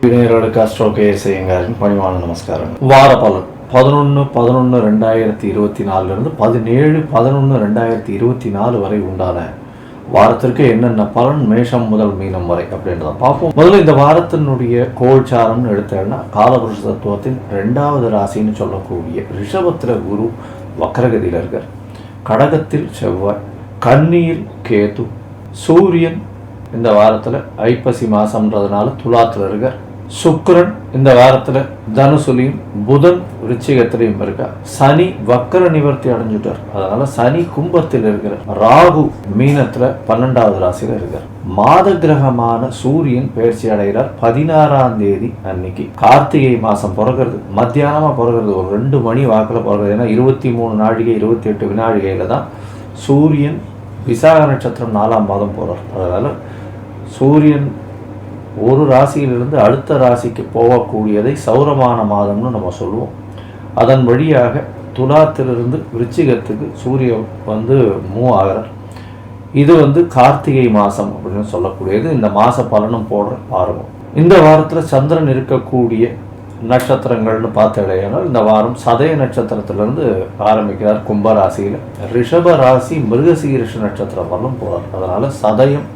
விநாயகர்களுக்கு astro கேஎஸ்ஐங்காரின் பணிவான நமஸ்காரம். வார பலன் பதினொன்று பதினொன்று ரெண்டாயிரத்தி இருபத்தி நாலுலேருந்து பதினேழு பதினொன்று ரெண்டாயிரத்தி இருபத்தி நாலு வரை உண்டான வாரத்திற்கு என்னென்ன பலன்? மேஷம் முதல் மீனம் வரை அப்படின்றத பார்ப்போம். முதல்ல இந்த வாரத்தினுடைய கோல்சாரம்னு எடுத்தேன்னா காலபுருஷ தத்துவத்தின் ரெண்டாவது ராசின்னு சொல்லக்கூடிய ரிஷபத்தில் குரு வக்கரகதியில் இருக்கார். கடகத்தில் செவ்வாய் கன்னியில் கேது. சூரியன் இந்த வாரத்தில் ஐப்பசி மாதம்ன்றதுனால துலாத்தில் இருக்கார். சுக்கரன் இந்த வாரத்தில் தனுசுலையும் புதன் விருச்சிகத்திலையும் இருக்கார். சனி வக்கர நிவர்த்தி அடைஞ்சுட்டார். அதனால சனி கும்பத்தில் இருக்கிறார். ராகு மீனத்தில் பன்னெண்டாவது ராசியில் இருக்கார். மாத கிரகமான சூரியன் பயிற்சி அடைகிறார் பதினாறாம் தேதி அன்னைக்கு. கார்த்திகை மாசம் பிறகுறது மத்தியானமா பிறகுறது ஒரு ரெண்டு மணி வாக்கில் பிறகுறது ஏன்னா இருபத்தி மூணு நாழிகை இருபத்தி எட்டு வினாழிகையில தான் சூரியன் விசாக நட்சத்திரம் நாலாம் மாதம் போகிறார் அதனால் சூரியன் ஒரு ராசியிலிருந்து அடுத்த ராசிக்கு போகக்கூடியதை சௌரமான மாதம்னு நம்ம சொல்லுவோம். அதன் வழியாக துலாத்திலிருந்து விருச்சிகத்துக்கு சூரியன் வந்து மூவ் ஆகிறார். இது வந்து கார்த்திகை மாதம் அப்படின்னு சொல்லக்கூடியது. இந்த மாத பலனும் போடுற பாருங்க இந்த வாரத்தில் சந்திரன் இருக்கக்கூடிய நட்சத்திரங்கள்னு பார்த்தாலேனால் இந்த வாரம் சதய நட்சத்திரத்திலேருந்து ஆரம்பிக்கிறார் கும்பராசியில். ரிஷப ராசி மிருகசீரிஷ நட்சத்திரம் வரலும் போகிறார் அதனால் சதயம்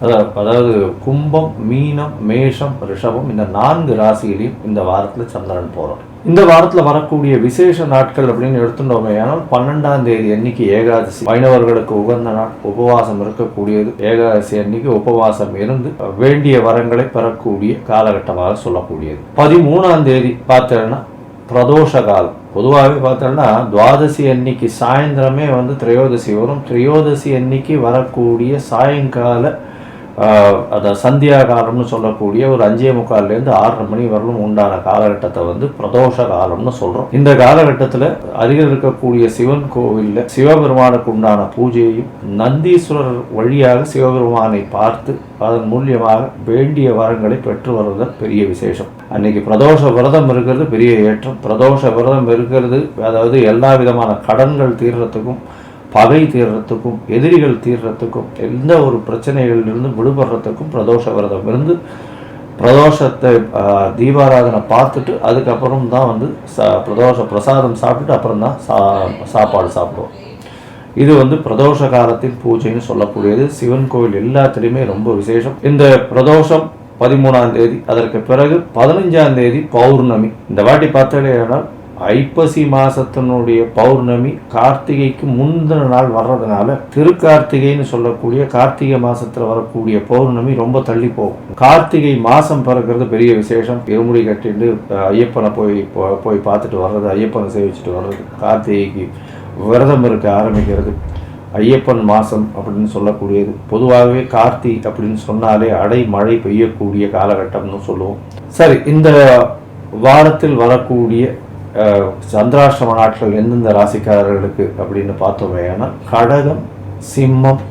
அதாவது அதாவது கும்பம் மீனம் மேஷம் ரிஷபம் இந்த நான்கு ராசியிலையும் இந்த வாரத்தில் சந்திரன் போகிறார் இந்த வாரத்தில் வரக்கூடிய விசேஷ நாட்கள் அப்படின்னு எடுத்துட்டோமே ஆனால் பன்னெண்டாம் தேதி அன்னைக்கு ஏகாதசி. வைணவர்களுக்கு உகந்த நாள். உபவாசம் இருக்கக்கூடியது. ஏகாதசி அன்னைக்கு உபவாசம் இருந்து வேண்டிய வரங்களை பெறக்கூடிய காலகட்டமாக சொல்லக்கூடியது. பதிமூணாம் தேதி பார்த்தேன்னா பிரதோஷ காலம். பொதுவாகவே பார்த்தோம்னா துவாதசி அன்னைக்கு சாயந்தரமே வந்து திரையோதசி வரும். திரையோதசி அன்னைக்கு வரக்கூடிய சாயங்கால அதை சந்தியா காலம்னு சொல்லக்கூடிய ஒரு அஞ்சே முக்கால்லேருந்து ஆறரை மணி வரலும் உண்டான காலகட்டத்தை வந்து பிரதோஷ காலம்னு சொல்கிறோம் இந்த காலகட்டத்தில் அருகில் இருக்கக்கூடிய சிவன் கோவிலில் சிவபெருமானுக்கு உண்டான பூஜையையும் நந்தீஸ்வரர் வழியாக சிவபெருமானை பார்த்து அதன் மூலியமாக வேண்டிய வரங்களை பெற்று வருவதன் பெரிய விசேஷம். அன்னைக்கு பிரதோஷ விரதம் இருக்கிறது பெரிய ஏற்றம். பிரதோஷ விரதம் இருக்கிறது அதாவது எல்லா விதமான கடன்கள் தீர்றதுக்கும் பகை தீர்றதுக்கும் எதிரிகள் தீர்றதுக்கும் எந்த ஒரு பிரச்சனைகளிலிருந்து விடுபடுறதுக்கும் பிரதோஷ விரதம் இருந்து பிரதோஷத்தை தீபாராதனை பார்த்துட்டு அதுக்கப்புறம் தான் வந்து ச பிரதோஷ பிரசாதம் சாப்பிட்டுட்டு அப்புறம் தான் சா சாப்பாடு சாப்பிடுவோம். இது வந்து பிரதோஷ காலத்தின் பூஜைன்னு சொல்லக்கூடியது. சிவன் கோவில் எல்லாத்துலேயுமே ரொம்ப விசேஷம். இந்த பிரதோஷம் பதிமூணாம் தேதி அதற்கு பிறகு பதினஞ்சாம் தேதி பௌர்ணமி. இந்த வாட்டி பார்த்தாலேயானால் ஐப்பசி மாதத்தினுடைய பௌர்ணமி கார்த்திகைக்கு முந்தின நாள் வர்றதுனால திருக்கார்த்திகைன்னு சொல்லக்கூடிய கார்த்திகை மாதத்தில் வரக்கூடிய பௌர்ணமி ரொம்ப தள்ளி போகும். கார்த்திகை மாதம் பிறக்கிறது பெரிய விசேஷம். இருமுடி கட்டிட்டு ஐயப்பனை போய் போய் பார்த்துட்டு வர்றது ஐயப்பனை சேவிச்சுட்டு வர்றது கார்த்திகைக்கு விரதம் இருக்க ஆரம்பிக்கிறது. ஐயப்பன் மாதம் அப்படின்னு சொல்லக்கூடியது. பொதுவாகவே கார்த்தி அப்படின்னு சொன்னாலே அடை மழை பெய்யக்கூடிய காலகட்டம்னு சொல்லுவோம். சரி இந்த வாரத்தில் வரக்கூடிய சந்திராஷ்டம நாட்கள் எந்தெந்த ராசிக்காரர்களுக்கு அப்படின்னு பார்த்தோமே ஆனால் கடகம் சிம்மம்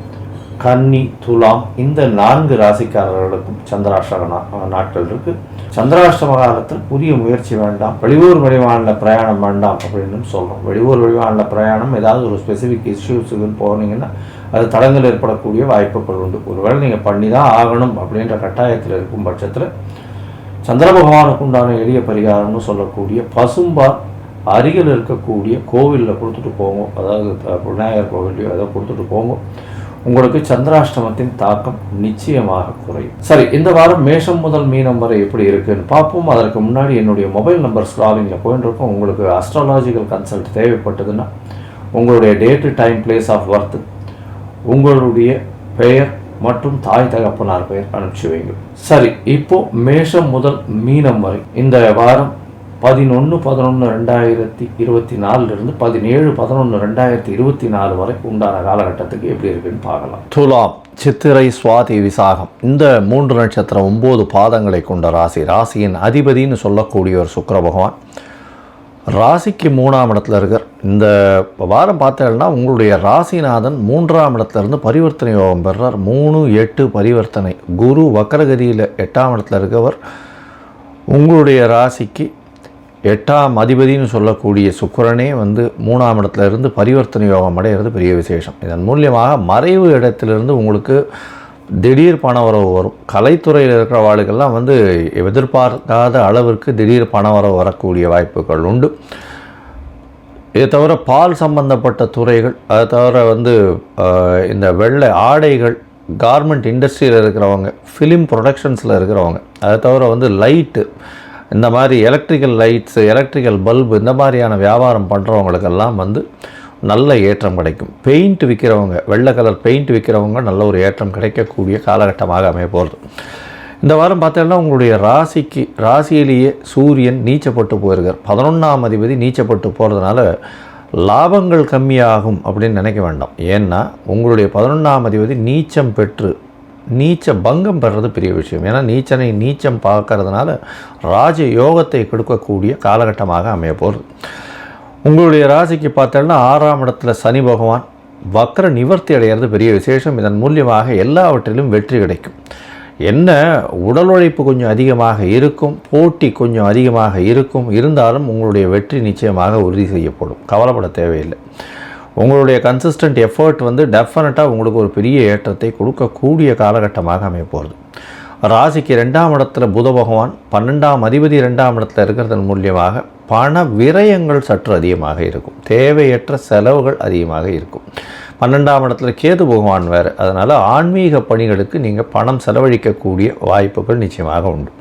கன்னி துலாம் இந்த நான்கு ராசிக்காரர்களுக்கும் சந்திராஷ்டம நாட்கள் இருக்கு. சந்திராஷ்டம காலத்தில் புதிய முயற்சி வேண்டாம் வெளியூர் வெளிமாநில பிரயாணம் வேண்டாம் அப்படின்னு சொல்கிறோம் வெளியூர் வெளிமாநில பிரயாணம் ஏதாவது ஒரு ஸ்பெசிஃபிக் இஷ்யூஸுக்கு போனீங்கன்னா அது தடங்கள் ஏற்படக்கூடிய வாய்ப்புகள் உண்டு. ஒருவேளை நீங்கள் பண்ணி தான் ஆகணும் அப்படின்ற கட்டாயத்தில் இருக்கும் பட்சத்தில் சந்திர பகவானுக்கு உண்டான எளிய பரிகாரம்னு சொல்லக்கூடிய பசும்பால் அருகில் இருக்கக்கூடிய கோவிலில் கொடுத்துட்டு போங்க. அதாவது விநாயகர் கோவில்லையோ ஏதோ கொடுத்துட்டு போங்க. உங்களுக்கு சந்திராஷ்டமத்தின் தாக்கம் நிச்சயமாக குறையும். சரி இந்த வாரம் மேஷம் முதல் மீனம் வரை எப்படி இருக்குன்னு பார்ப்போம். அதற்கு முன்னாடி என்னுடைய மொபைல் நம்பர் ஸ்க்ராலிங்கில் போயின்னு இருக்கும். உங்களுக்கு அஸ்ட்ராலாஜிக்கல் கன்சல்ட் தேவைப்பட்டதுன்னா உங்களுடைய date time place of birth உங்களுடைய பெயர் மற்றும் தாய் தகப்பனார் பெயர் அனுப்பிச்சு வைங்க சரி இப்போ மேஷம் முதல் மீனம் வரை. இந்த வாரம் பதினொன்று பதினொன்று ரெண்டாயிரத்தி இருபத்தி நாலுலேருந்து பதினேழு பதினொன்று ரெண்டாயிரத்தி இருபத்தி நாலு வரை உண்டான காலகட்டத்துக்கு எப்படி இருக்குன்னு பார்க்கலாம். துலாம் சித்திரை சுவாதி விசாகம். இந்த மூன்று நட்சத்திரம் ஒம்பது பாதங்களை கொண்ட ராசி. ராசியின் அதிபதின்னு சொல்லக்கூடிய ஒரு சுக்கிர பகவான். ராசிக்கு மூணாம் இடத்துல இருக்கார். இந்த வாரம் பார்த்தேன்னா உங்களுடைய ராசிநாதன் மூன்றாம் இடத்துலேருந்து பரிவர்த்தனை யோகம் பெறுறார். மூணு எட்டு பரிவர்த்தனை. குரு வக்கரகதியில் எட்டாம் இடத்துல இருக்கவர். உங்களுடைய ராசிக்கு எட்டாம் அதிபதினு சொல்லக்கூடிய சுக்கிரனே வந்து மூணாம் இடத்துல இருந்து பரிவர்த்தனை யோகம் அடைகிறது பெரிய விசேஷம். இதன் மூலியமாக மறைவு இடத்திலிருந்து உங்களுக்கு திடீர் பண வரவு வரும். கலைத்துறையில் இருக்கிற வாழ்கள்லாம் வந்து எதிர்பார்க்காத அளவிற்கு திடீர் பண வரவு வரக்கூடிய வாய்ப்புகள் உண்டு. இதை தவிர பால் சம்பந்தப்பட்ட துறைகள் அதை தவிர வந்து இந்த வெள்ளை ஆடைகள் கார்மெண்ட் இண்டஸ்ட்ரியில் இருக்கிறவங்க ஃபிலிம் ப்ரொடக்ஷன்ஸில் இருக்கிறவங்க அதை தவிர வந்து லைட்டு இந்த மாதிரி எலக்ட்ரிக்கல் லைட்ஸு எலக்ட்ரிக்கல் பல்பு இந்த மாதிரியான வியாபாரம் பண்ணுறவங்களுக்கெல்லாம் வந்து நல்ல ஏற்றம் கிடைக்கும். பெயிண்ட் விற்கிறவங்க வெள்ளை கலர் பெயிண்ட் விற்கிறவங்க நல்ல ஒரு ஏற்றம் கிடைக்கக்கூடிய காலகட்டமாக அமைய போகிறது இந்த வாரம் பார்த்தீங்கன்னா உங்களுடைய ராசிக்கு ராசியிலேயே சூரியன் நீச்சப்பட்டு போயிருக்கார். பதினொன்றாம் அதிபதி நீச்சப்பட்டு போகிறதுனால லாபங்கள் கம்மியாகும் அப்படின்னு நினைக்க வேண்டாம். ஏன்னா உங்களுடைய பதினொன்றாம் அதிபதி நீச்சம் பெற்று நீச்ச பங்கம் பெறது பெரிய விஷயம். ஏன்னா நீச்சனை நீச்சம் பார்க்கறதுனால ராஜ யோகத்தை கொடுக்கக்கூடிய காலகட்டமாக அமைய போகிறது உங்களுடைய ராசிக்கு பார்த்தோம்னா ஆறாம் இடத்துல சனி பகவான் வக்ர நிவர்த்தி அடைகிறது பெரிய விசேஷம். இதன் மூலியமாக எல்லாவற்றிலும் வெற்றி கிடைக்கும். என்ன? உடல் உழைப்பு கொஞ்சம் அதிகமாக இருக்கும். போட்டி கொஞ்சம் அதிகமாக இருக்கும். இருந்தாலும் உங்களுடைய வெற்றி நிச்சயமாக உறுதி செய்யப்படும். கவலைப்பட தேவையில்லை. உங்களுடைய கன்சிஸ்டன்ட் எஃபர்ட் வந்து டெஃபினட்டாக உங்களுக்கு ஒரு பெரிய ஏற்றத்தை கொடுக்கக்கூடிய காலகட்டமாக அமையப்போகிறது ராசிக்கு ரெண்டாம் இடத்துல புத பகவான் பன்னெண்டாம் அதிபதி ரெண்டாம் இடத்துல இருக்கிறதன் மூலியமாக பண விரயங்கள் சற்று அதிகமாக இருக்கும். தேவையற்ற செலவுகள் அதிகமாக இருக்கும். பன்னெண்டாம் இடத்துல கேது பகவான் வேறு. அதனால் ஆன்மீக பணிகளுக்கு நீங்கள் பணம் செலவழிக்கக்கூடிய வாய்ப்புகள் நிச்சயமாக உண்டு.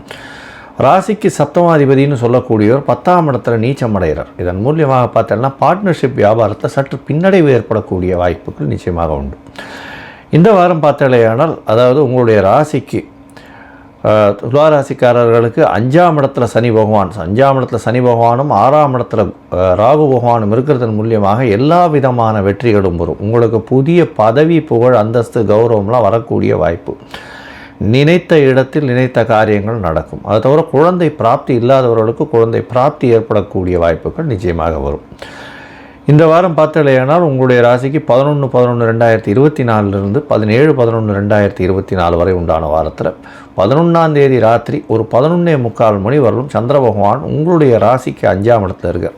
ராசிக்கு சப்தமாதிபதினு சொல்லக்கூடியவர் பத்தாம் இடத்துல நீச்சம் அடைகிறார் இதன் மூலியமாக பார்த்தோம்னா பார்ட்னர்ஷிப் வியாபாரத்தில் சற்று பின்னடைவு ஏற்படக்கூடிய வாய்ப்புகள் நிச்சயமாக உண்டு. இந்த வாரம் பார்த்தாலேயானால் அதாவது உங்களுடைய ராசிக்கு துளாராசிக்காரர்களுக்கு அஞ்சாம் இடத்துல சனி பகவான். அஞ்சாம் இடத்துல சனி பகவானும் ஆறாம் இடத்துல ராகு பகவானும் இருக்கிறதன் மூலியமாக எல்லா விதமான வெற்றிகளும் வரும் உங்களுக்கு புதிய பதவி புகழ் அந்தஸ்து கௌரவம்லாம் வரக்கூடிய வாய்ப்பு. நினைத்த இடத்தில் நினைத்த காரியங்கள் நடக்கும். அதை தவிர குழந்தை பிராப்தி இல்லாதவர்களுக்கு குழந்தை பிராப்தி ஏற்படக்கூடிய வாய்ப்புகள் நிச்சயமாக வரும். இந்த வாரம் பார்த்தலையானால் உங்களுடைய ராசிக்கு பதினொன்று பதினொன்று ரெண்டாயிரத்தி இருபத்தி நாலுலேருந்து பதினேழு பதினொன்று ரெண்டாயிரத்தி இருபத்தி நாலு வரை உண்டான வாரத்தில் பதினொன்றாம் தேதி ராத்திரி ஒரு பதினொன்னே முக்கால் மணி வரலும் சந்திர பகவான் உங்களுடைய ராசிக்கு அஞ்சாம் இடத்துல இருக்கார்.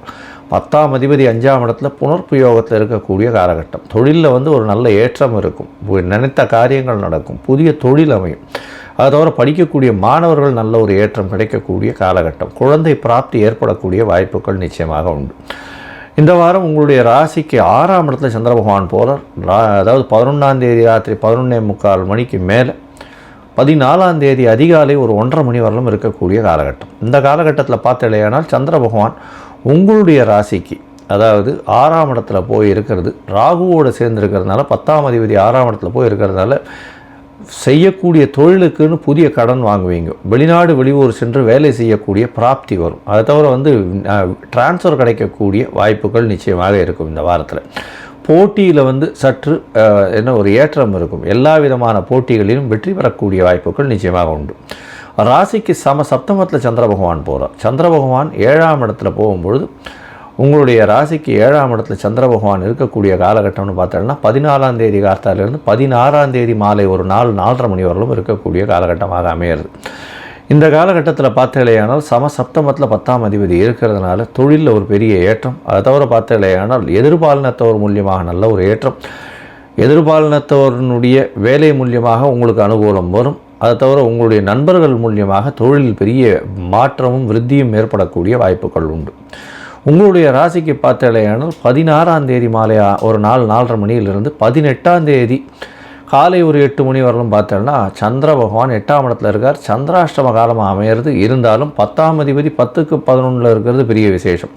பத்தாம் அதிபதி அஞ்சாம் இடத்துல புனர்புயோகத்தில் இருக்கக்கூடிய காலகட்டம். தொழிலில் வந்து ஒரு நல்ல ஏற்றம் இருக்கும். நினைத்த காரியங்கள் நடக்கும். புதிய தொழில் அமையும். அதை தவிர படிக்கக்கூடிய மாணவர்கள் நல்ல ஒரு ஏற்றம் கிடைக்கக்கூடிய காலகட்டம். குழந்தை பிராப்தி ஏற்படக்கூடிய வாய்ப்புகள் நிச்சயமாக உண்டு. இந்த வாரம் உங்களுடைய ராசிக்கு ஆறாம் இடத்துல சந்திர பகவான் போகிறார் ரா- அதாவது பதினொன்றாம் தேதி ராத்திரி பதினொன்னே முக்கால் மணிக்கு மேலே பதினாலாம் தேதி அதிகாலை ஒரு ஒன்றரை மணி வரலும் இருக்கக்கூடிய காலகட்டம். இந்த காலகட்டத்தில் பார்த்தலையானால் சந்திர பகவான் உங்களுடைய ராசிக்கு அதாவது ஆறாம் இடத்துல போய் இருக்கிறது. ராகுவோடு சேர்ந்துருக்கிறதுனால பத்தாம் அதிபதி ஆறாம் இடத்துல போய் இருக்கிறதுனால செய்யக்கூடிய தொழிலுக்குன்னு புதிய கடன் வாங்குவீங்க. வெளிநாடு வெளியூர் சென்று வேலை செய்யக்கூடிய பிராப்தி வரும். அதை தவிர வந்து டிரான்ஸ்ஃபர் கிடைக்கக்கூடிய வாய்ப்புகள் நிச்சயமாக இருக்கும் இந்த வாரத்தில். போட்டியில் வந்து சற்று என்ன ஒரு ஏற்றம் இருக்கும். எல்லா விதமான போட்டிகளிலும் வெற்றி பெறக்கூடிய வாய்ப்புகள் நிச்சயமாக உண்டு. ராசிக்கு சம சப்தமத்தில் சந்திர பகவான் போகிறார் சந்திர பகவான் ஏழாம் இடத்துல போகும்பொழுது உங்களுடைய ராசிக்கு ஏழாம் இடத்துல சந்திர பகவான் இருக்கக்கூடிய காலகட்டம்னு பார்த்தோம்னா பதினாலாம் தேதி கார்த்தாலேருந்து பதினாறாம் தேதி மாலை ஒரு நாலு நாலரை மணி வரலும் இருக்கக்கூடிய காலகட்டமாக அமையிறது. இந்த காலகட்டத்தில் பார்த்தலையானால் சம சப்தமத்தில் பத்தாம் அதிபதி இருக்கிறதுனால தொழிலில் ஒரு பெரிய ஏற்றம். அதை தவிர பார்த்தலையானால் எதிர்பாலினத்தவர் மூலியமாக நல்ல ஒரு ஏற்றம். எதிர்பாலினத்தவருடைய வேலை மூலியமாக உங்களுக்கு அனுகூலம் வரும். அதை தவிர உங்களுடைய நண்பர்கள் மூலியமாக தொழிலில் பெரிய மாற்றமும் விருத்தியும் ஏற்படக்கூடிய வாய்ப்புகள் உண்டு. உங்களுடைய ராசிக்கு பார்த்தலையானால் பதினாறாம் தேதி மாலை ஒரு நாள் நாலரை மணியிலிருந்து பதினெட்டாம் தேதி காலை ஒரு எட்டு மணி வரலும் பார்த்தோன்னா சந்திர பகவான் எட்டாம் இடத்துல இருக்கார். சந்திராஷ்டம காலமாக அமையிறது இருந்தாலும் பத்தாம் அதிபதி பத்துக்கு பதினொன்றில் இருக்கிறது பெரிய விசேஷம்.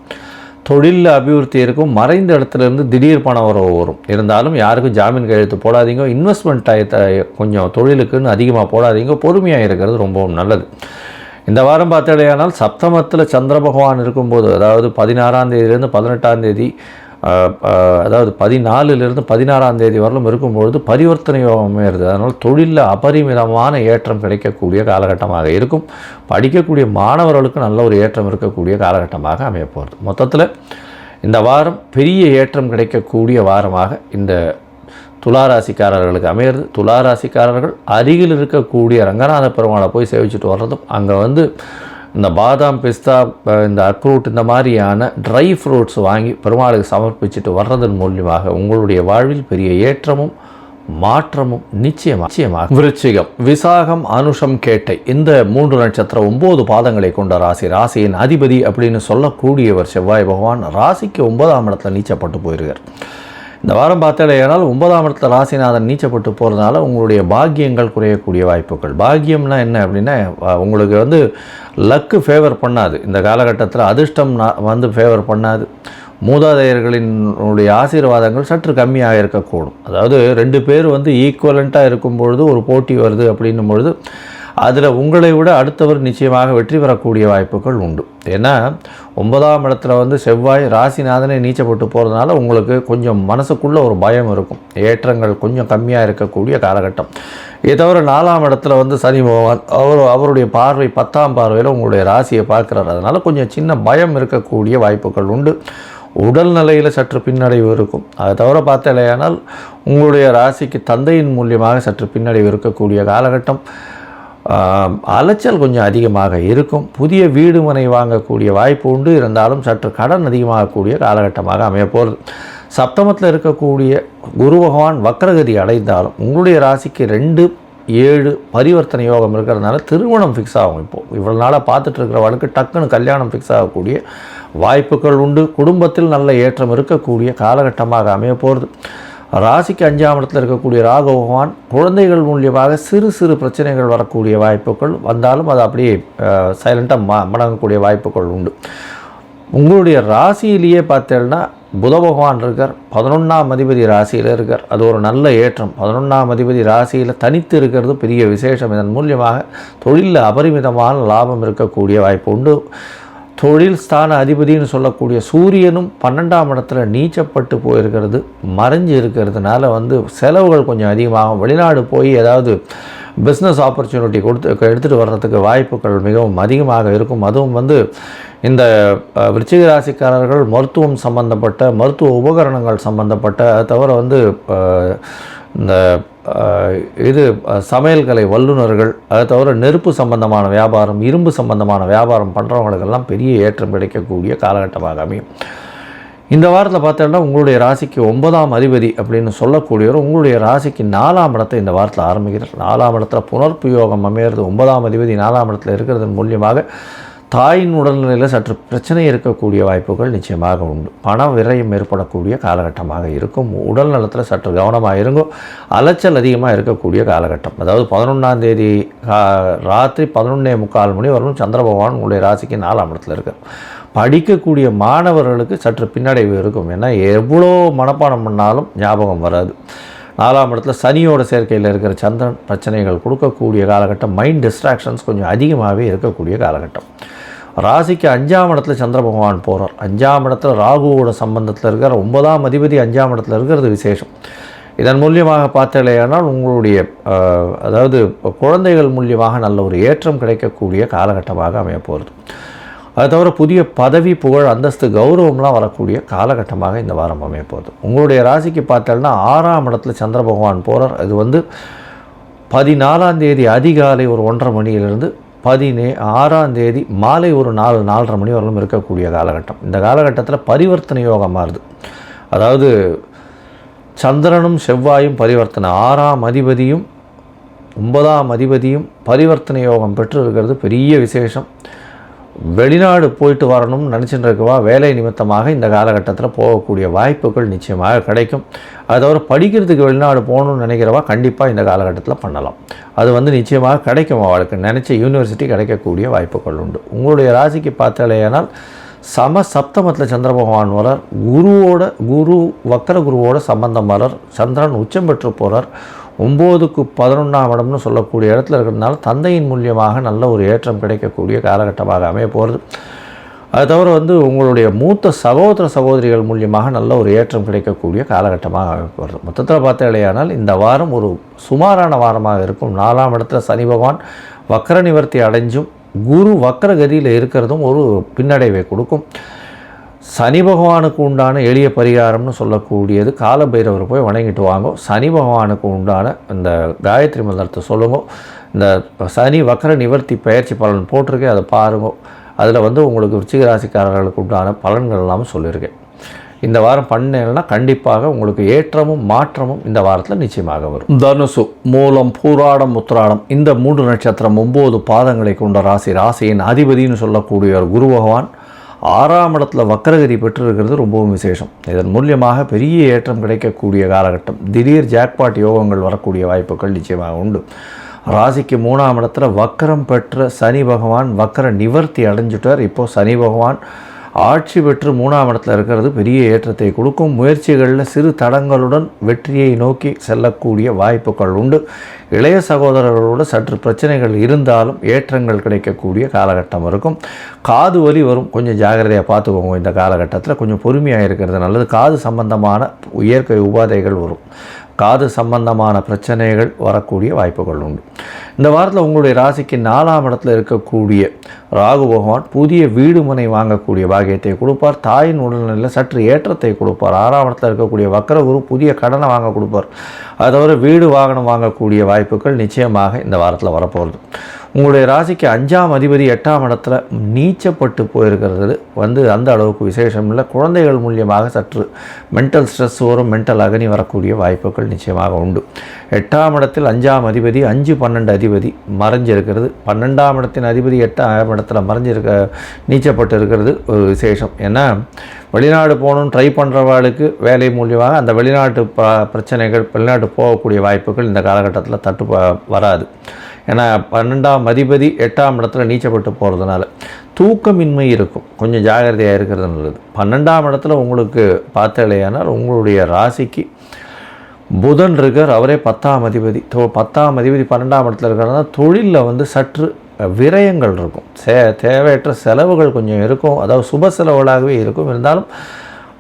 தொழிலில் அபிவிருத்தி இருக்கும் மறைந்த இடத்துல இருந்து திடீர் பணம் வரவு வரும். இருந்தாலும் யாருக்கும் ஜாமீன் கையெழுத்து போடாதீங்க. இன்வெஸ்ட்மெண்ட் கொஞ்சம் தொழிலுக்குன்னு அதிகமாக போடாதீங்க. பொறுமையாக இருக்கிறது ரொம்பவும் நல்லது. இந்த வாரம் பார்த்தடையானால் சப்தமத்தில் சந்திர பகவான் இருக்கும்போது அதாவது பதினாறாம் தேதியிலேருந்து பதினெட்டாம் தேதி அதாவது பதினாலுலேருந்து பதினாறாம் தேதி வரலும் இருக்கும்பொழுது பரிவர்த்தனை யோகம் அமையிறது அதனால் தொழிலில் அபரிமிதமான ஏற்றம் கிடைக்கக்கூடிய காலகட்டமாக இருக்கும். படிக்கக்கூடிய மாணவர்களுக்கு நல்ல ஒரு ஏற்றம் இருக்கக்கூடிய காலகட்டமாக அமையப்போகிறது. மொத்தத்தில் இந்த வாரம் பெரிய ஏற்றம் கிடைக்கக்கூடிய வாரமாக இந்த துளாராசிக்காரர்களுக்கு அமையிறது துளாராசிக்காரர்கள் அருகில் இருக்கக்கூடிய ரங்கநாத பெருமாளை போய் சேவிச்சுட்டு வர்றதும் அங்கே வந்து இந்த பாதாம் பிஸ்தா இந்த அக்ரூட் இந்த மாதிரியான ட்ரை ஃப்ரூட்ஸ் வாங்கி பெருமாளுக்கு சமர்ப்பிச்சுட்டு வர்றதன் மூலியமாக உங்களுடைய வாழ்வில் பெரிய ஏற்றமும் மாற்றமும் நிச்சயமாக நிச்சயமாக. விருச்சிகம் விசாகம் அனுஷம் கேட்டை இந்த மூன்று நட்சத்திரம் ஒன்பது பாதங்களை கொண்ட ராசி ராசியின் அதிபதி அப்படின்னு சொல்லக்கூடியவர் செவ்வாய் பகவான் ராசிக்கு ஒன்பதாம் இடத்துல நீச்சப்பட்டு போயிருக்கார். இந்த வாரம் பார்த்தாலேயானால் ஒன்பதாம் இடத்துல ராசிநாதன் நீச்சப்பட்டு போகிறதுனால உங்களுடைய பாக்கியங்கள் குறையக்கூடிய வாய்ப்புகள். பாக்கியம்னா என்ன அப்படின்னா உங்களுக்கு வந்து லக்கு ஃபேவர் பண்ணாது. இந்த காலகட்டத்தில் அதிர்ஷ்டம் வந்து ஃபேவர் பண்ணாது. மூதாதையர்களின் உடைய ஆசீர்வாதங்கள் சற்று கம்மியாக இருக்கக்கூடும். அதாவது ரெண்டு பேர் வந்து ஈக்குவலண்ட்டாக இருக்கும் பொழுது ஒரு போட்டி வருது அப்படின்னும் பொழுது அதில் உங்களை விட அடுத்தவர் நிச்சயமாக வெற்றி பெறக்கூடிய வாய்ப்புகள் உண்டு. ஏன்னா ஒன்பதாம் இடத்துல வந்து செவ்வாய் ராசிநாதனை நீச்சப்பட்டு போகிறதுனால உங்களுக்கு கொஞ்சம் மனசுக்குள்ளே ஒரு பயம் இருக்கும். ஏற்றங்கள் கொஞ்சம் கம்மியாக இருக்கக்கூடிய காலகட்டம். இதை தவிர நாலாம் இடத்துல வந்து சனி பகவான் அவர் அவருடைய பார்வை பத்தாம் பார்வையில் உங்களுடைய ராசியை பார்க்குறாரு. அதனால் கொஞ்சம் சின்ன பயம் இருக்கக்கூடிய வாய்ப்புகள் உண்டு. உடல் நிலையில் சற்று பின்னடைவு இருக்கும். அதை தவிர பார்த்தலையானால் உங்களுடைய ராசிக்கு தந்தையின் மூலியமாக சற்று பின்னடைவு இருக்கக்கூடிய காலகட்டம். அலைச்சல் கொஞ்சம் அதிகமாக இருக்கும். புதிய வீடு மனை வாங்கக்கூடிய வாய்ப்பு உண்டு. இருந்தாலும் சற்று கடன் அதிகமாகக்கூடிய காலகட்டமாக அமையப்போகிறது சப்தமத்தில் இருக்கக்கூடிய குரு பகவான் வக்ரகதி அடைந்தாலும் உங்களுடைய ராசிக்கு ரெண்டு ஏழு பரிவர்த்தனை யோகம் இருக்கிறதுனால திருமணம் ஃபிக்ஸ் ஆகும் இப்போது இவ்வளோ நாளாக பார்த்துட்டு இருக்கிறவளுக்கு டக்குன்னு கல்யாணம் ஃபிக்ஸ் ஆகக்கூடிய வாய்ப்புகள் உண்டு. குடும்பத்தில் நல்ல ஏற்றம் இருக்கக்கூடிய காலகட்டமாக அமைய போகிறது ராசிக்கு அஞ்சாம் இடத்தில் இருக்கக்கூடிய ராக பகவான் குழந்தைகள் மூலியமாக சிறு சிறு பிரச்சனைகள் வரக்கூடிய வாய்ப்புகள் வந்தாலும் அது அப்படியே சைலண்ட்டாக ம மடங்கக்கூடிய வாய்ப்புகள் உண்டு. உங்களுடைய ராசியிலேயே பார்த்தேன்னா புத பகவான் இருக்கார் பதினொன்றாம் அதிபதி ராசியில் இருக்கார். அது ஒரு நல்ல ஏற்றம். பதினொன்றாம் அதிபதி ராசியில் தனித்து இருக்கிறது பெரிய விசேஷம். இதன் மூலியமாக தொழிலில் அபரிமிதமான லாபம் இருக்கக்கூடிய வாய்ப்பு உண்டு. தொழில் ஸ்தான அதிபதின்னு சொல்லக்கூடிய சூரியனும் பன்னெண்டாம் இடத்துல நீச்சப்பட்டு போயிருக்கிறது மறைஞ்சு இருக்கிறதுனால வந்து செலவுகள் கொஞ்சம் அதிகமாகும். வெளிநாடு போய் ஏதாவது பிஸ்னஸ் ஆப்பர்ச்சுனிட்டி கொடுத்து எடுத்துகிட்டு வர்றதுக்கு வாய்ப்புகள் மிகவும் அதிகமாக இருக்கும். அதுவும் வந்து இந்த விருச்சிக ராசிக்காரர்கள் மருத்துவம் சம்பந்தப்பட்ட மருத்துவ உபகரணங்கள் சம்பந்தப்பட்ட அது தவிர வந்து இந்த இது சமையல்கலை வல்லுநர்கள் அதை தவிர நெருப்பு சம்பந்தமான வியாபாரம் இரும்பு சம்பந்தமான வியாபாரம் பண்ணுறவங்களுக்கெல்லாம் பெரிய ஏற்றம் கிடைக்கக்கூடிய காலகட்டமாக அமையும். இந்த வாரத்தில் பார்த்தோன்னா உங்களுடைய ராசிக்கு ஒன்பதாம் அதிபதி அப்படின்னு சொல்லக்கூடியவர் உங்களுடைய ராசிக்கு நாலாம் இடத்தை இந்த வாரத்தில் ஆரம்பிக்கிறார். நாலாம் இடத்துல புனர்ப்பு யோகம் அமையிறது ஒன்பதாம் அதிபதி நாலாம் இடத்துல இருக்கிறதன் மூலியமாக தாயின் உடல்நிலையில் சற்று பிரச்சனை இருக்கக்கூடிய வாய்ப்புகள் நிச்சயமாக உண்டு. பண விரயம் ஏற்படக்கூடிய காலகட்டமாக இருக்கும். உடல் நலத்தில் சற்று கவனமாக இருங்கோ. அலைச்சல் அதிகமாக இருக்கக்கூடிய காலகட்டம். அதாவது பதினொன்றாம் தேதி கா- ராத்திரி பதினொன்னே முக்கால் மணி வரலும் சந்திர பகவான் உங்களுடைய ராசிக்கு நாலாம் இடத்துல இருக்கார். படிக்கக்கூடிய மாணவர்களுக்கு சற்று பின்னடைவு இருக்கும். ஏன்னா எவ்வளோ மனப்பாடம் பண்ணாலும் ஞாபகம் வராது. நாலாம் இடத்துல சனியோட சேர்க்கையில் இருக்கிற சந்திரன் பிரச்சனைகள் கொடுக்கக்கூடிய காலகட்டம். மைண்ட் டிஸ்ட்ராக்ஷன்ஸ் கொஞ்சம் அதிகமாகவே இருக்கக்கூடிய காலகட்டம். ராசிக்கு அஞ்சாம் இடத்துல சந்திர பகவான் போகிறார் அஞ்சாம் இடத்துல ராகுவோட சம்பந்தத்தில் இருக்கிற ஒன்பதாம் அதிபதி அஞ்சாம் இடத்துல இருக்கிறது விசேஷம். இதன் மூலியமாக பார்த்தலையானால் உங்களுடைய அதாவது குழந்தைகள் மூலியமாக நல்ல ஒரு ஏற்றம் கிடைக்கக்கூடிய காலகட்டமாக அமையப்போகிறது அது தவிர புதிய பதவி புகழ் அந்தஸ்து கௌரவம்லாம் வரக்கூடிய காலகட்டமாக இந்த வாரம் அமையப்போகுது உங்களுடைய ராசிக்கு பார்த்தோம்னா ஆறாம் இடத்துல சந்திர பகவான் போகிறார் அது வந்து பதினாலாம் தேதி அதிகாலை ஒரு ஒன்றரை மணியிலிருந்து பதினே ஆறாம் தேதி மாலை ஒரு நாலு நாலரை மணி வரலும் இருக்கக்கூடிய காலகட்டம். இந்த காலகட்டத்தில் பரிவர்த்தனை யோகம் மாறுது. அதாவது சந்திரனும் செவ்வாயும் பரிவர்த்தனை. ஆறாம் அதிபதியும் ஒன்பதாம் அதிபதியும் பரிவர்த்தனை யோகம் பெற்று இருக்கிறது பெரிய விசேஷம். வெளிநாடு போயிட்டு வரணும்னு நினச்சிட்டு இருக்கவா வேலை நிமித்தமாக இந்த காலகட்டத்தில் போகக்கூடிய வாய்ப்புகள் நிச்சயமாக கிடைக்கும். அது தவிர படிக்கிறதுக்கு வெளிநாடு போகணும்னு நினைக்கிறவா? கண்டிப்பாக இந்த காலகட்டத்தில் பண்ணலாம். அது வந்து நிச்சயமாக கிடைக்கும் அவளுக்கு. நினச்ச யூனிவர்சிட்டி கிடைக்கக்கூடிய வாய்ப்புகள் உண்டு. உங்களுடைய ராசிக்கு பார்த்தாலேயானால் சம சப்தமத்தில் சந்திர பகவான் வரார் குருவோட குரு வக்கர குருவோட சம்பந்தம் வரார் சந்திரன் உச்சம் பெற்று போகிறார் ஒம்போதுக்கு பதினொன்றாம் இடம்னு சொல்லக்கூடிய இடத்துல இருக்கிறதுனால தந்தையின் மூலியமாக நல்ல ஒரு ஏற்றம் கிடைக்கக்கூடிய காலகட்டமாக அமைய போகிறது. அது தவிர வந்து உங்களுடைய மூத்த சகோதர சகோதரிகள் மூலியமாக நல்ல ஒரு ஏற்றம் கிடைக்கக்கூடிய காலகட்டமாக போகிறது. மொத்தத்தில் பார்த்தாலேயானால் இந்த வாரம் ஒரு சுமாரான வாரமாக இருக்கும். நாலாம் இடத்துல சனி பகவான் வக்கர நிவர்த்தி அடைஞ்சும் குரு வக்கர கதியில் இருக்கிறதும் ஒரு பின்னடைவை கொடுக்கும். சனி பகவானுக்கு உண்டான எளிய பரிகாரம்னு சொல்லக்கூடியது. காலபைரவர் போய் வணங்கிட்டு வாங்க. சனி பகவானுக்கு உண்டான இந்த காயத்ரி மந்திரத்தை சொல்லுங்க. இந்த சனி வக்கர நிவர்த்தி பயிற்சி பலன் போட்டிருக்கேன் அதை பாருங்க. அதில் வந்து உங்களுக்கு ருச்சிகராசிக்காரர்களுக்கு உண்டான பலன்கள் எல்லாமே சொல்லியிருக்கேன். இந்த வாரம் பண்ணேன்னா கண்டிப்பாக உங்களுக்கு ஏற்றமும் மாற்றமும் இந்த வாரத்தில் நிச்சயமாக வரும். தனுசு மூலம் பூராடம் உத்திராடம் இந்த மூன்று நட்சத்திரம் ஒம்பது பாதங்களை கொண்ட ராசி. ராசியின் அதிபதினு சொல்லக்கூடிய ஒரு குரு பகவான். ஆறாம் இடத்துல வக்கரகிரி பெற்றிருக்கிறது ரொம்பவும் விசேஷம். இதன் மூலியமாக பெரிய ஏற்றம் கிடைக்கக்கூடிய காலகட்டம். திடீர் ஜாக்பாட் யோகங்கள் வரக்கூடிய வாய்ப்புகள் நிச்சயமாக உண்டு. ராசிக்கு மூணாம் இடத்துல வக்கரம் பெற்ற சனி பகவான் வக்கர நிவர்த்தி அடைஞ்சிட்டார். இப்போது சனி பகவான் ஆட்சி பெற்று மூணாம் இடத்துல இருக்கிறது பெரிய ஏற்றத்தை கொடுக்கும். முயற்சிகளில் சிறு தடங்களுடன் வெற்றியை நோக்கி செல்லக்கூடிய வாய்ப்புகள் உண்டு. இளைய சகோதரர்களோடு சற்று பிரச்சனைகள் இருந்தாலும் ஏற்றங்கள் கிடைக்கக்கூடிய காலகட்டம் இருக்கும். காது வலி வரும். கொஞ்சம் ஜாகிரதையாக பார்த்துக்கோங்க. இந்த காலகட்டத்தில் கொஞ்சம் பொறுமையாக இருக்கிறது நல்லது. காது சம்பந்தமான இயற்கை உபாதைகள் வரும். காது சம்பந்தமான பிரச்சனைகள் வரக்கூடிய வாய்ப்புகள் உண்டு. இந்த வாரத்தில் உங்களுடைய ராசிக்கு நாலாம் இடத்துல இருக்கக்கூடிய ராகு பகவான் புதிய வீடு மனை வாங்கக்கூடிய பாகியத்தை கொடுப்பார். தாயின் உடல்நிலையில் சற்று ஏற்றத்தை கொடுப்பார். ஆறாம் இடத்துல இருக்கக்கூடிய வக்கரகுரு புதிய கடனை வாங்க கொடுப்பார். அதை தவிர வீடு வாகனம் வாங்கக்கூடிய வாய்ப்புகள் நிச்சயமாக இந்த வாரத்தில் வரப்போகிறது உங்களுடைய ராசிக்கு அஞ்சாம் அதிபதி எட்டாம் இடத்துல நீச்சப்பட்டு போயிருக்கிறது. வந்து அந்த அளவுக்கு விசேஷம் இல்லை. குழந்தைகள் மூலியமாக சற்று மென்டல் ஸ்ட்ரெஸ் வரும். மென்டல் அகனி வரக்கூடிய வாய்ப்புகள் நிச்சயமாக உண்டு. எட்டாம் இடத்தில் அஞ்சாம் அதிபதி அஞ்சு பன்னெண்டு அதிபதி மறைஞ்சிருக்கிறது. பன்னெண்டாம் இடத்தின் அதிபதி எட்டாம் இடத்துல மறைஞ்சிருக்க நீச்சப்பட்டு இருக்கிறது ஒரு விசேஷம். ஏன்னா வெளிநாடு போகணும்னு ட்ரை பண்ணுறவாளுக்கு வேலை மூலியமாக அந்த வெளிநாட்டு ப பிரச்சனைகள் வெளிநாட்டு போகக்கூடிய வாய்ப்புகள் இந்த காலகட்டத்தில் தட்டு வராது. ஏன்னா பன்னெண்டாம் அதிபதி எட்டாம் இடத்துல நீச்சப்பட்டு போகிறதுனால தூக்கமின்மை இருக்கும். கொஞ்சம் ஜாகிரதையாக இருக்கிறது நல்லது. பன்னெண்டாம் இடத்துல உங்களுக்கு பார்த்தலையானால் உங்களுடைய ராசிக்கு புதன் இருக்கார் அவரே பத்தாம் அதிபதி. தோ பத்தாம் அதிபதி பன்னெண்டாம் இடத்துல இருக்கிறதுனா தொழிலில் வந்து சற்று விரயங்கள் இருக்கும். சே தேவையற்ற செலவுகள் கொஞ்சம் இருக்கும். அதாவது சுப செலவுகளாகவே இருக்கும். இருந்தாலும்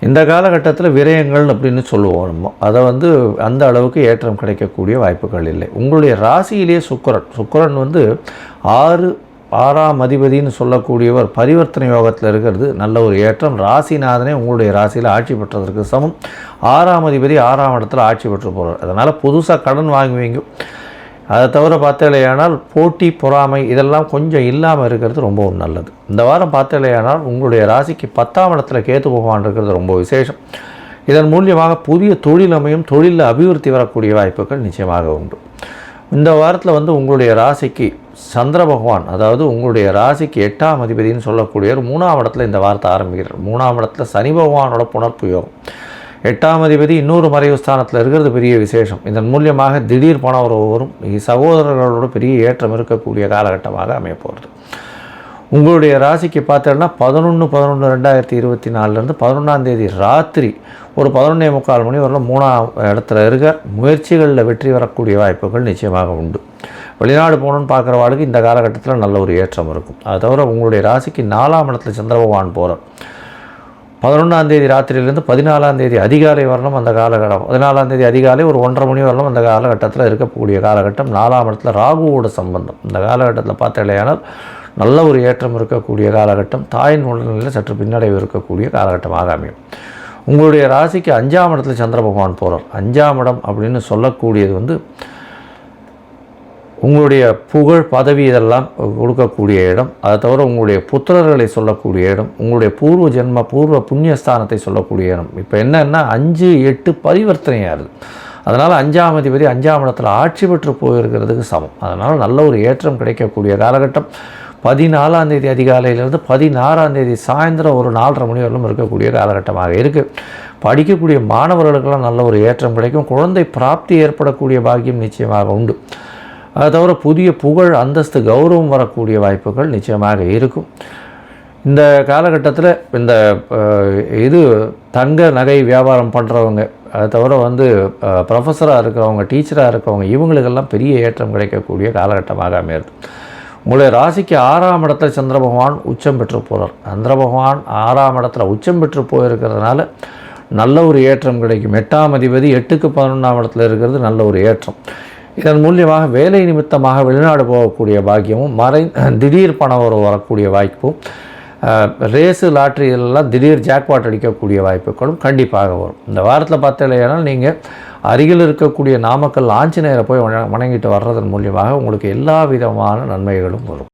இந்த காலகட்டத்தில் விரயங்கள் அப்படின்னு சொல்லுவோம் நம்ம. அதை வந்து அந்த அளவுக்கு ஏற்றம் கிடைக்கக்கூடிய வாய்ப்புகள் இல்லை. உங்களுடைய ராசியிலேயே சுக்கரன். சுக்கரன் வந்து ஆறு ஆறாம் அதிபதினு சொல்லக்கூடியவர் பரிவர்த்தனை யோகத்தில் இருக்கிறது நல்ல ஒரு ஏற்றம். ராசிநாதனே உங்களுடைய ராசியில் ஆட்சி பெற்றதற்கு சமம். ஆறாம் அதிபதி ஆறாம் இடத்துல ஆட்சி பெற்று போகிறார் அதனால் புதுசாக கடன் வாங்குவீங்க. அதை தவிர பார்த்தலையானால் போட்டி பொறாமை இதெல்லாம் கொஞ்சம் இல்லாமல் இருக்கிறது ரொம்பவும் நல்லது. இந்த வாரம் பார்த்தலையானால் உங்களுடைய ராசிக்கு பத்தாம் இடத்துல கேத்து பகவான் இருக்கிறது ரொம்ப விசேஷம். இதன் மூலியமாக புதிய தொழில் அமையும் தொழிலில் அபிவிருத்தி வரக்கூடிய வாய்ப்புகள் நிச்சயமாக உண்டு. இந்த வாரத்தில் வந்து உங்களுடைய ராசிக்கு சந்திர பகவான் அதாவது உங்களுடைய ராசிக்கு எட்டாம் அதிபதினு சொல்லக்கூடியவர் மூணாம் இடத்துல இந்த வாரத்தை ஆரம்பிக்கிறார். மூணாம் இடத்துல சனி பகவானோட புனர்புயோகம். எட்டாம் அதிபதி இன்னொரு மறைவு ஸ்தானத்தில் இருக்கிறது பெரிய விசேஷம். இதன் மூலியமாக திடீர் பண உறவு வரும் சகோதரர்களோட பெரிய ஏற்றம் இருக்கக்கூடிய காலகட்டமாக அமையப்போகிறது உங்களுடைய ராசிக்கு பார்த்தோன்னா பதினொன்று பதினொன்று ரெண்டாயிரத்தி இருபத்தி நாலுலேருந்து பதினொன்றாம் தேதி ராத்திரி ஒரு பதினொன்றே முக்கால் மணி வரலாம் மூணாம் இடத்துல இருக்க முயற்சிகளில் வெற்றி வரக்கூடிய வாய்ப்புகள் நிச்சயமாக உண்டு. வெளிநாடு போகணுன்னு பார்க்குறவாளுக்கு இந்த காலகட்டத்தில் நல்ல ஒரு ஏற்றம் இருக்கும். அது தவிர உங்களுடைய ராசிக்கு நாலாம் இடத்துல சந்திர பகவான் போகிறார் பதினொன்றாம் தேதி ராத்திரியிலேருந்து பதினாலாம் தேதி அதிகாலை வரணும் அந்த காலகட்டம். பதினாலாம் தேதி அதிகாலை ஒரு ஒன்றரை மணி வரணும் அந்த காலகட்டத்தில் இருக்கக்கூடிய காலகட்டம். நாலாம் இடத்துல ராகுவோட சம்பந்தம். இந்த காலகட்டத்தில் பார்த்த இல்லையானால் நல்ல ஒரு ஏற்றம் இருக்கக்கூடிய காலகட்டம். தாயின் உடல்நிலையில் சற்று பின்னடைவு இருக்கக்கூடிய காலகட்டமாக அமையும் உங்களுடைய ராசிக்கு அஞ்சாம் இடத்துல சந்திர பகவான் போகிறார் அஞ்சாம் இடம் அப்படின்னு சொல்லக்கூடியது வந்து உங்களுடைய புகழ் பதவி இதெல்லாம் கொடுக்கக்கூடிய இடம். அதை தவிர உங்களுடைய புத்திரர்களை சொல்லக்கூடிய இடம். உங்களுடைய பூர்வ ஜென்ம பூர்வ புண்ணியஸ்தானத்தை சொல்லக்கூடிய இடம். இப்போ என்னென்னா அஞ்சு எட்டு பரிவர்த்தனையாகுது அதனால் அஞ்சாம் அதிபதி அஞ்சாம் இடத்துல ஆட்சி பெற்று போயிருக்கிறதுக்கு சமம். அதனால் நல்ல ஒரு ஏற்றம் கிடைக்கக்கூடிய காலகட்டம். பதினாலாம் தேதி அதிகாலையிலேருந்து பதினாறாம் தேதி சாயந்தரம் ஒரு நாலரை மணி வரலும் இருக்கக்கூடிய காலகட்டமாக இருக்குது படிக்கக்கூடிய மாணவர்களுக்கெல்லாம் நல்ல ஒரு ஏற்றம் கிடைக்கும். குழந்தை பிராப்தி ஏற்படக்கூடிய பாக்கியம் நிச்சயமாக உண்டு. அதை தவிர புதிய புகழ் அந்தஸ்து கௌரவம் வரக்கூடிய வாய்ப்புகள் நிச்சயமாக இருக்கும். இந்த காலகட்டத்தில் இந்த இது தங்க நகை வியாபாரம் பண்ணுறவங்க அதை தவிர வந்து ப்ரொஃபஸராக இருக்கிறவங்க டீச்சராக இருக்கிறவங்க இவங்களுக்கெல்லாம் பெரிய ஏற்றம் கிடைக்கக்கூடிய காலகட்டமாக அமையிறது உங்களுடைய ராசிக்கு ஆறாம் இடத்துல சந்திர பகவான் உச்சம் பெற்று போகிறார் சந்திர பகவான் ஆறாம் இடத்துல உச்சம் பெற்று போயிருக்கிறதுனால நல்ல ஒரு ஏற்றம் கிடைக்கும். எட்டாம் அதிபதி எட்டுக்கு பதினொன்றாம் இடத்துல இருக்கிறது நல்ல ஒரு ஏற்றம். இதன் மூலியமாக வேலை நிமித்தமாக வெளிநாடு போகக்கூடிய பாக்கியமும் மறை திடீர் பணம் ஒரு வரக்கூடிய வாய்ப்பும் ரேஸு லாட்ரி இதெல்லாம் திடீர் ஜாக்பாட் அடிக்கக்கூடிய வாய்ப்புகளும் கண்டிப்பாக வரும். இந்த வாரத்தில் பார்த்தீங்கன்னா நீங்கள் அருகில் இருக்கக்கூடிய நாமக்கல் ஆஞ்சநேயரை போய் வணங்கிட்டு வர்றதன் மூலியமாக உங்களுக்கு எல்லா விதமான நன்மைகளும் வரும்.